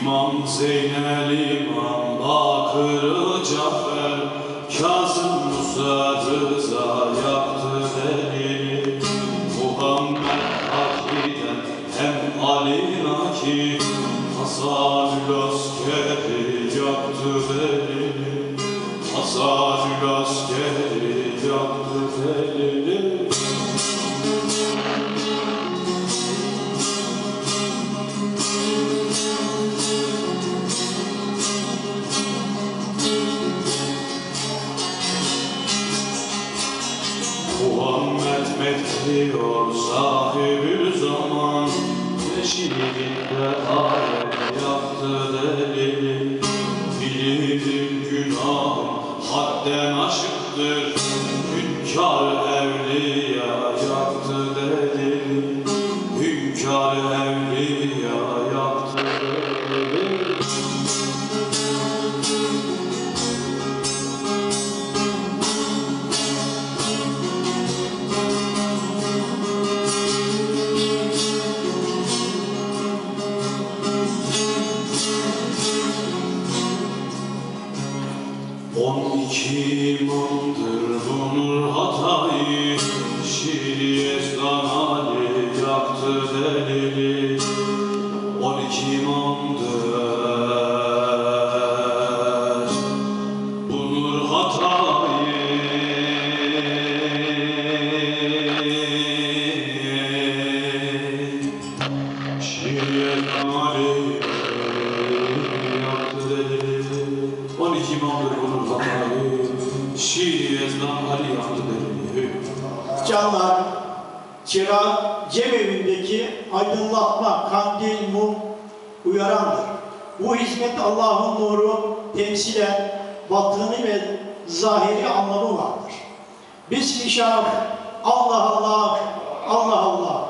İmam Zeynel İmam Bakır Cafer Kazım Musa Rıza yaktı delili Muhammed Aki'den hem Ali Naki Hasanül askeri yaktı delili Hasanül askeri yaktı delili bekliyor sahibi zaman. Yeşillikte ayet yaktı delili. Bilirim günahım hadden aşıktır. Hünkâr evliya On iki imamdır bunur hatayı Şiiri ezdan Ali yaktı delili On iki imamdır bunur hatayı Şiiri ezdan Ali delili Canlar, çırak cemevindeki aydınlatma, kandil, mum uyarandır. Bu hizmet Allah'ın nuru temsilen batını ve zahiri anlamı vardır. Bismillah, Allah Allah, Allah Allah.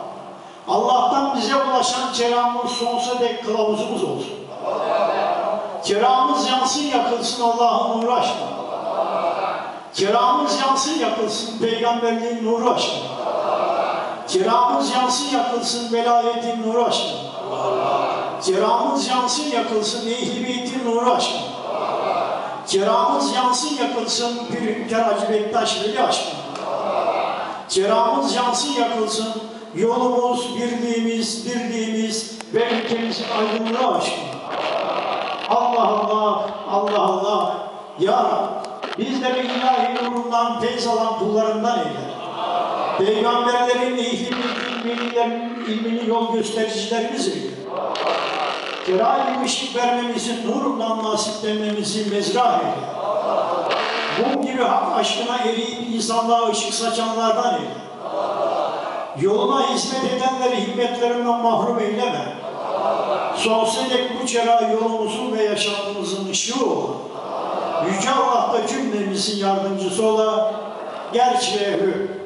Allah'tan bize ulaşan çırağımız sonsuza dek kılavuzumuz olsun. Çırağımız yansın yakılsın Allah'ın nuru aşkına. Çırağımız yansın yakılsın peygamberliğin nuru aşkına. Çırağımız yansın yakılsın velayetin nuru aşkına. Çırağımız yansın yakılsın ehli beytin nuru aşkına. Çırağımız yansın yakılsın bir hünkâr Hacı Bektaş Veli aşkına. Çırağımız yansın yakılsın yolumuz, birliğimiz, dirliğimiz ve ülkemizin aydınlığı aşkına. Allah Allah, Allah Allah. Ya Rabbi, bizleri ilahi nurundan feyz alan kullarından eyle. Peygamberlerin, beytin, velilerin ilmini yol göstericilerimiz eyle. Keral-i ışık vermemizin nurundan nasiplenmemizi mezra eyle. Mum gibi hak aşkına eriyip insanlığa ışık saçanlardan eyle. Yoluna hizmet edenleri himmetlerinden mahrum eyleme. Sonsuza dek bu çera yolumuzun ve yaşantımızın ışığı olan, Yüce Allah da cümlemizin yardımcısı ola, gerçi ve hü,